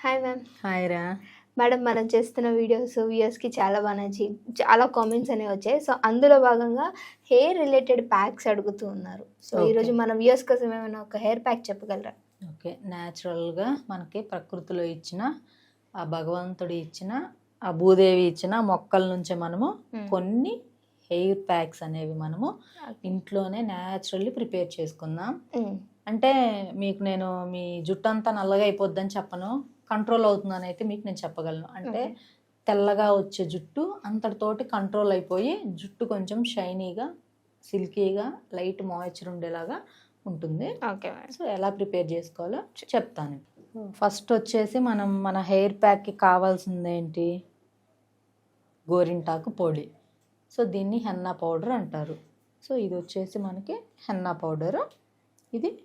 Hi ma'am hi రా. Madam మనం చేస్తున్న వీడియోస్ వ్యూయర్స్కి చాలా బాగా నచ్చి చాలా కామెంట్స్ అనేవి వచ్చాయి. సో అందులో భాగంగా హెయిర్ రిలేటెడ్ ప్యాక్స్ అడుగుతూ ఉన్నారు. సో. ఈరోజు మన వ్యూయర్స్ కోసం ఏమైనా ఒక హెయిర్ ప్యాక్ చెప్పగలరా? ఓకే న్యాచురల్గా మనకి ప్రకృతిలో ఇచ్చిన ఆ భగవంతుడు ఇచ్చిన ఆ భూదేవి ఇచ్చిన మొక్కల నుంచి మనము Hmm. కొన్ని హెయిర్ ప్యాక్స్ అనేవి మనము ఇంట్లోనే న్యాచురల్లీ ప్రిపేర్ చేసుకుందాం. మ్మ్. అంటే మీకు నేను మీ జుట్టు అంతా నల్లగా అయిపోద్దని చెప్పను. కంట్రోల్ అవుతుందని అయితే మీకు నేను చెప్పగలను. అంటే. తెల్లగా వచ్చే జుట్టు అంతటితోటి కంట్రోల్ అయిపోయి జుట్టు కొంచెం షైనీగా సిల్కీగా లైట్ మాయిశ్చర్ ఉండేలాగా ఉంటుంది. సో ఎలా ప్రిపేర్ చేసుకోవాలో చెప్తాను. ఫస్ట్ వచ్చేసి మనం మన హెయిర్ ప్యాక్కి కావాల్సింది ఏంటి గోరింటాకు పొడి. సో దీన్ని హెన్నా పౌడర్ అంటారు. సో ఇది వచ్చేసి మనకి హెన్నా పౌడరు. ఇది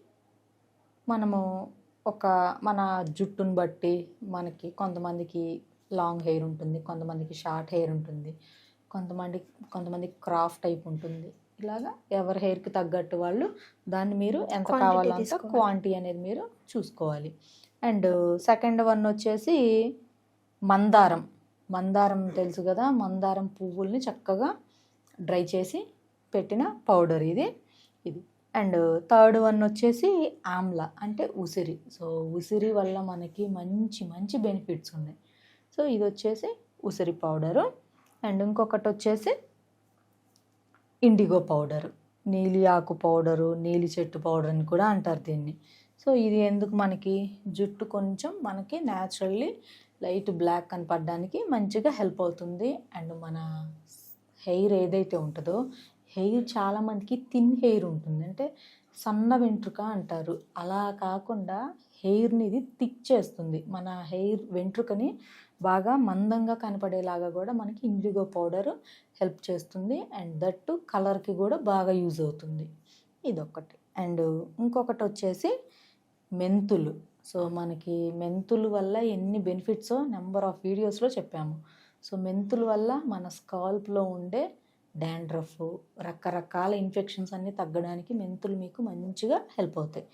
మనము ఒక మన జుట్టుని బట్టి మనకి కొంతమందికి లాంగ్ హెయిర్ ఉంటుంది కొంతమందికి షార్ట్ హెయిర్ ఉంటుంది కొంతమంది కొంతమంది క్రాఫ్ టైప్ ఉంటుంది. ఇలాగా ఎవరి హెయిర్కి తగ్గట్టు వాళ్ళు దాన్ని మీరు ఎంత Quantity కావాలో అంత తీసుకోవాలి. క్వాంటిటీ అనేది మీరు చూసుకోవాలి. అండ్ సెకండ్ వన్ వచ్చేసి మందారం. మందారం తెలుసు కదా మందారం పువ్వుల్ని చక్కగా డ్రై చేసి పెట్టిన పౌడర్ ఇది. ఇది. అండ్ థర్డ్ వన్ వచ్చేసి ఆమ్లా అంటే ఉసిరి. సో ఉసిరి వల్ల మనకి మంచి మంచి బెనిఫిట్స్ ఉన్నాయి. సో ఇది వచ్చేసి ఉసిరి పౌడరు. అండ్ ఇంకొకటి వచ్చేసి ఇండిగో పౌడర్. నీలి ఆకు పౌడరు నీలి చెట్టు పౌడర్ అని కూడా అంటారు దీన్ని. సో ఇది ఎందుకు మనకి? జుట్టు కొంచెం మనకి న్యాచురల్లీ లైట్ బ్లాక్ కనపడడానికి మంచిగా హెల్ప్ అవుతుంది. అండ్ మన హెయిర్ ఏదైతే ఉంటుందో హెయిర్ చాలామందికి థిన్ హెయిర్ ఉంటుంది. అంటే సన్న వెంట్రుక అంటారు. అలా కాకుండా హెయిర్ని ఇది థిక్ చేస్తుంది. మన హెయిర్ వెంట్రుకని బాగా మందంగా కనపడేలాగా కూడా మనకి ఇండిగో పౌడర్ హెల్ప్ చేస్తుంది. అండ్ దట్టు కలర్కి కూడా బాగా యూజ్ అవుతుంది. ఇదొకటి అండ్ ఇంకొకటి వచ్చేసి మెంతులు. సో మనకి మెంతులు వల్ల ఎన్ని బెనిఫిట్సో నెంబర్ ఆఫ్ వీడియోస్లో చెప్పాము. సో మెంతుల వల్ల మన స్కాల్ప్లో ఉండే డాండ్రఫ్ రకరకాల ఇన్ఫెక్షన్స్ అన్నీ తగ్గడానికి మెంతులు మీకు మంచిగా హెల్ప్ అవుతాయి.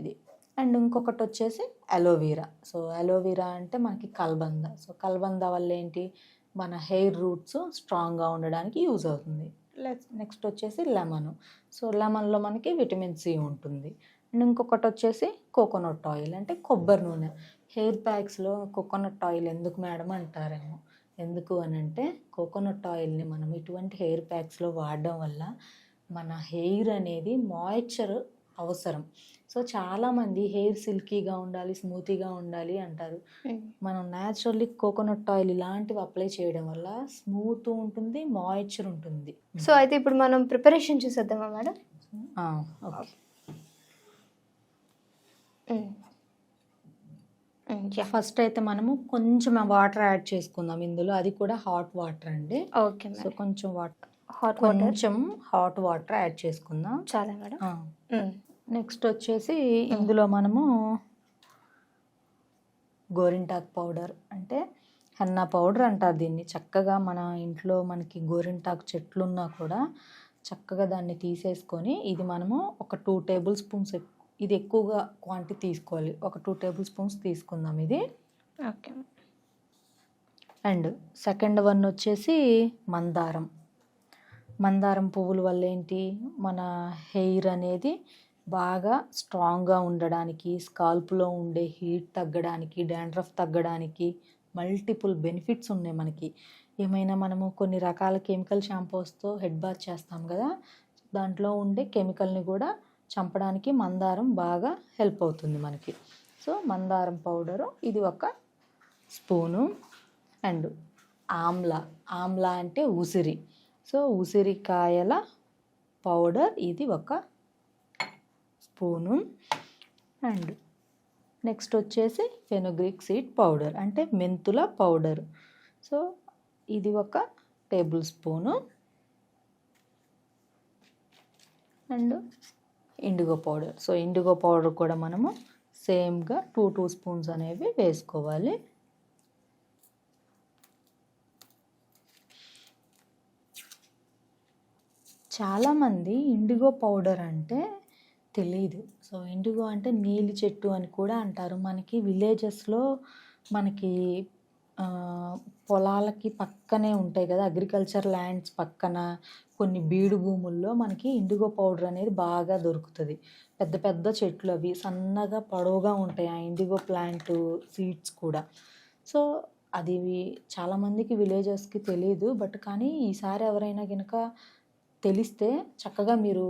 ఇది. అండ్ ఇంకొకటి వచ్చేసి అలోవీరా. సో అలోవీరా అంటే మనకి కల్బంద. సో కల్బంద వల్ల ఏంటి? మన హెయిర్ రూట్స్ స్ట్రాంగ్గా ఉండడానికి యూజ్ అవుతుంది. నెక్స్ట్ వచ్చేసి లెమన్. సో లెమన్లో మనకి విటమిన్ సి ఉంటుంది. అండ్ ఇంకొకటి వచ్చేసి కోకోనట్ ఆయిల్ అంటే కొబ్బరి నూనె. హెయిర్ ప్యాక్స్లో కోకోనట్ ఆయిల్ ఎందుకు మేడం అంటారేమో. ఎందుకు అని అంటే కోకోనట్ ఆయిల్ని మనం ఇటువంటి హెయిర్ ప్యాక్స్లో వాడడం వల్ల మన హెయిర్ అనేది మాయిశ్చర్ అవసరం. సో చాలామంది హెయిర్ సిల్కీగా ఉండాలి స్మూతీగా ఉండాలి అంటారు. మనం న్యాచురల్లీ కోకోనట్ ఆయిల్ ఇలాంటివి అప్లై చేయడం వల్ల స్మూత్ ఉంటుంది మాయిశ్చర్ ఉంటుంది. సో అయితే ఇప్పుడు మనం ప్రిపరేషన్ చూసేద్దామా మేడం? ఓకే. ఫస్ట్ అయితే మనము కొంచెం వాటర్ యాడ్ చేసుకుందాం. ఇందులో అది కూడా హాట్ వాటర్ అండి. ఓకే సో కొంచెం వాటర్ హాట్ కొంచెం హాట్ వాటర్ యాడ్ చేసుకుందాం. చాలా మేడం. మ్మ్. నెక్స్ట్ వచ్చేసి ఇందులో మనము గోరింటాకు పౌడర్ అంటే హెన్నా పౌడర్ అంటారు దీన్ని. చక్కగా మన ఇంట్లో మనకి గోరింటాకు చెట్లు ఉన్నా కూడా చక్కగా దాన్ని తీసేసుకొని ఇది మనము ఒక టూ టేబుల్ స్పూన్స్ ఇది ఎక్కువగా క్వాంటిటీ తీసుకోవాలి. ఒక టూ టేబుల్ స్పూన్స్ తీసుకుందాం ఇది. ఓకే అండ్ సెకండ్ వన్ వచ్చేసి మందారం. మందారం పువ్వుల వల్ల ఏంటి? మన హెయిర్ అనేది బాగా స్ట్రాంగ్గా ఉండడానికి స్కాల్ప్లో ఉండే హీట్ తగ్గడానికి డాండ్రఫ్ తగ్గడానికి మల్టిపుల్ బెనిఫిట్స్ ఉన్నాయి మనకి. ఏమైనా మనము కొన్ని రకాల కెమికల్ షాంపూస్తో హెడ్ బాత్ చేస్తాం కదా దాంట్లో ఉండే కెమికల్ని కూడా చంపడానికి మందారం బాగా హెల్ప్ అవుతుంది మనకి. సో మందారం పౌడరు ఇది ఒక స్పూను అండ్ ఆమ్లా. ఆమ్లా అంటే ఉసిరి. సో ఉసిరికాయల పౌడర్ ఇది ఒక స్పూను అండ్ నెక్స్ట్ వచ్చేసి ఫెనోగ్రిక్ సీడ్ పౌడర్ అంటే మెంతుల పౌడర్. సో ఇది ఒక tablespoon and indigo powder so indigo powder కూడా మనము సేమ్గా టూ టూ స్పూన్స్ అనేవి వేసుకోవాలి. చాలామంది ఇండిగో పౌడర్ అంటే తెలియదు సో ఇండిగో అంటే నీలి చెట్టు అని కూడా అంటారు. మనకి విలేజెస్లో మనకి పొలాలకి పక్కనే ఉంటాయి కదా అగ్రికల్చర్ ల్యాండ్స్ పక్కన కొన్ని బీడు భూముల్లో మనకి ఇండిగో పౌడర్ అనేది బాగా దొరుకుతుంది. పెద్ద పెద్ద చెట్లు అవి సన్నగా పొడవుగా ఉంటాయి ఆ ఇండిగో ప్లాంట్ సీడ్స్ కూడా. సో అది చాలామందికి విలేజెస్కి తెలియదు బట్ కానీ ఈసారి ఎవరైనా కనుక తెలిస్తే చక్కగా మీరు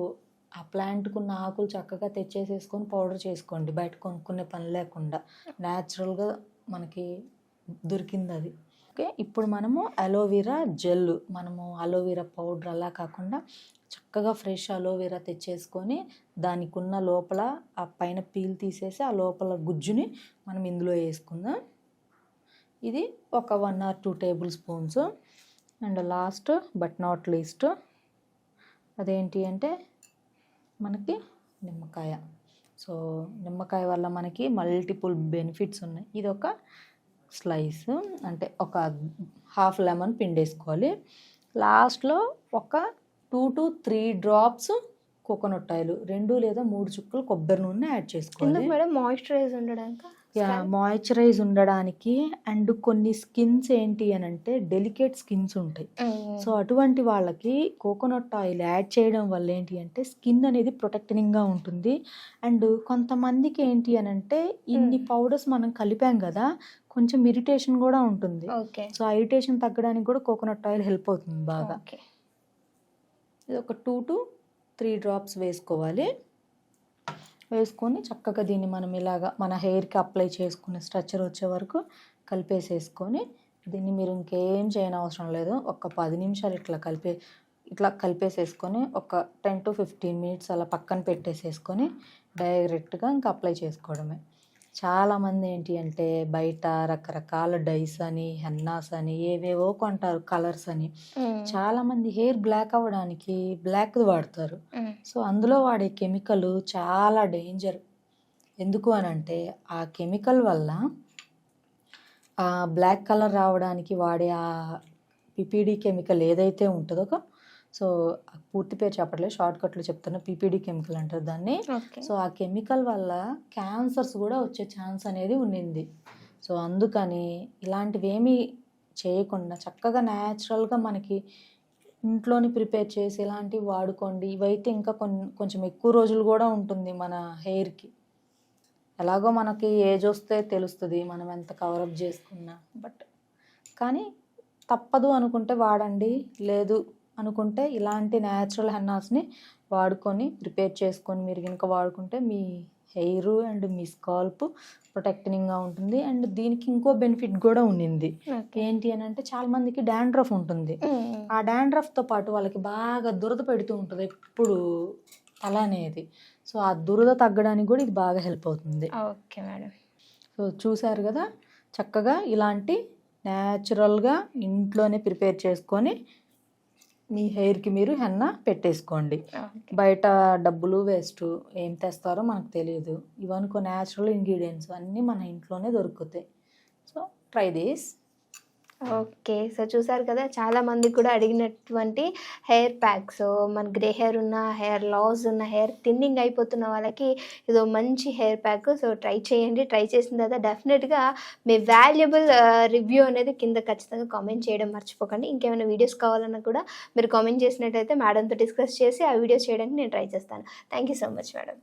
ఆ ప్లాంట్కున్న ఆకులు చక్కగా తెచ్చేసేసుకొని పౌడర్ చేసుకోండి బయట కొనుక్కునే పని లేకుండా. న్యాచురల్గా మనకి దొరికింది అది ఓకే ఇప్పుడు మనము అలోవెరా జెల్ మనము అలోవెరా పౌడర్ అలా కాకుండా చక్కగా ఫ్రెష్ అలోవెరా తెచ్చేసుకొని దానికి ఉన్న లోపల ఆ పైన పీల్ తీసేసి ఆ లోపల గుజ్జుని మనం ఇందులో వేసుకుందాం. ఇది ఒక one or two tablespoons and last but not least అదేంటి అంటే మనకి నిమ్మకాయ. సో నిమ్మకాయ వల్ల మనకి మల్టిపుల్ బెనిఫిట్స్ ఉన్నాయి. ఇది ఒక స్లైస్ అంటే ఒక హాఫ్ లెమన్ పిండేసుకోవాలి. లాస్ట్లో ఒక two to three drops coconut oil రెండు లేదా మూడు చుక్కలు కొబ్బరి నూనె యాడ్ చేసుకోవాలి. మేడం? మాయిశ్చరైజ్ ఉండడానికి? మాయిశ్చరైజ్ ఉండడానికి అండ్ కొన్ని స్కిన్స్ ఏంటి అని అంటే డెలికేట్ స్కిన్స్ ఉంటాయి. సో అటువంటి వాళ్ళకి కోకోనట్ ఆయిల్ యాడ్ చేయడం వల్ల ఏంటి అంటే స్కిన్ అనేది ప్రొటెక్టింగ్గా ఉంటుంది. అండ్ కొంతమందికి ఏంటి అని అంటే ఇన్ని పౌడర్స్ మనం కలిపాం కదా కొంచెం ఇరిటేషన్ కూడా ఉంటుంది. సో ఆ ఇరిటేషన్ తగ్గడానికి కూడా కోకోనట్ ఆయిల్ హెల్ప్ అవుతుంది బాగా. ఇది ఒక టూ టు త్రీ డ్రాప్స్ వేసుకోవాలి. వేసుకొని చక్కగా దీన్ని మనం ఇలాగా మన హెయిర్కి అప్లై చేసుకునే స్ట్రక్చర్ వచ్చే వరకు కలిపేసేసుకొని దీన్ని మీరు ఇంకేం చేయనవసరం లేదు. ఒక పది నిమిషాలు ఇట్లా కలిపే ఇట్లా కలిపేసేసుకొని ఒక టెన్ టు ఫిఫ్టీన్ మినిట్స్ అలా పక్కన పెట్టేసేసుకొని డైరెక్ట్గా ఇంకా అప్లై చేసుకోవడమే. చాలామంది ఏంటి అంటే బయట రకరకాల డైస్ అని హెన్నాస్ అని ఏవేవో కొంటారు కలర్స్ అని. చాలామంది హెయిర్ బ్లాక్ అవ్వడానికి బ్లాక్ వాడతారు. సో అందులో వాడే కెమికల్ చాలా డేంజర్. ఎందుకు అని అంటే ఆ కెమికల్ వల్ల ఆ బ్లాక్ కలర్ రావడానికి వాడే ఆ పిపిడి కెమికల్ ఏదైతే ఉంటుందో సో పూర్తి పేరు చెప్పట్లేదు షార్ట్ కట్లో చెప్తున్నా పిపిడి కెమికల్ అంటారు దాన్ని. సో ఆ కెమికల్ వల్ల క్యాన్సర్స్ కూడా వచ్చే ఛాన్స్ అనేది ఉండింది సో అందుకని ఇలాంటివి ఏమీ చేయకుండా చక్కగా న్యాచురల్గా మనకి ఇంట్లోని ప్రిపేర్ చేసి ఇలాంటివి వాడుకోండి. ఇవైతే ఇంకా కొన్ని కొంచెం ఎక్కువ రోజులు కూడా ఉంటుంది మన హెయిర్కి. ఎలాగో మనకి ఏజ్ వస్తే తెలుస్తుంది మనం ఎంత కవరప్ చేసుకున్నా. బట్ కానీ తప్పదు అనుకుంటే వాడండి. లేదు అనుకుంటే ఇలాంటి న్యాచురల్ హెన్నాస్ని వాడుకొని ప్రిపేర్ చేసుకొని మీరు కనుక వాడుకుంటే మీ హెయిర్ అండ్ మీ స్కాల్ప్ ప్రొటెక్టింగ్గా ఉంటుంది. అండ్ దీనికి ఇంకో బెనిఫిట్ కూడా ఉండింది ఏంటి అని అంటే చాలా మందికి డాండ్రఫ్ ఉంటుంది. ఆ డాండ్రఫ్తో పాటు వాళ్ళకి బాగా దురద పెడుతూ ఉంటుంది ఎప్పుడు తల అనేది. సో ఆ దురద తగ్గడానికి కూడా ఇది బాగా హెల్ప్ అవుతుంది. Okay madam. సో చూసారు కదా? చక్కగా ఇలాంటి న్యాచురల్గా ఇంట్లోనే ప్రిపేర్ చేసుకొని మీ హెయిర్కి మీరు హెన్న పెట్టేసుకోండి. బయట డబ్బులు వేస్ట్ ఏం తెస్తారో మనకు తెలియదు. ఇవనుకో న్యాచురల్ ఇంగ్రీడియంట్స్ అన్నీ మన ఇంట్లోనే దొరుకుతాయి. So try this okay. So చూసారు కదా చాలా మందికి కూడా అడిగినటువంటి హెయిర్ ప్యాక్ సో మన గ్రే హెయిర్ ఉన్న హెయిర్ లాస్ ఉన్న హెయిర్ థిన్నింగ్ అయిపోతున్న వాళ్ళకి ఇదో మంచి హెయిర్ ప్యాక్. సో ట్రై చేయండి. ట్రై చేసిన తర్వాత డెఫినెట్గా మీ వాల్యుబుల్ రివ్యూ అనేది కింద ఖచ్చితంగా కామెంట్ చేయడం మర్చిపోకండి. ఇంకేమైనా వీడియోస్ కావాలన్నా కూడా మీరు కామెంట్ చేసినట్టయితే మేడంతో డిస్కస్ చేసి ఆ వీడియోస్ చేయడానికి నేను ట్రై చేస్తాను. Thank you so much madam.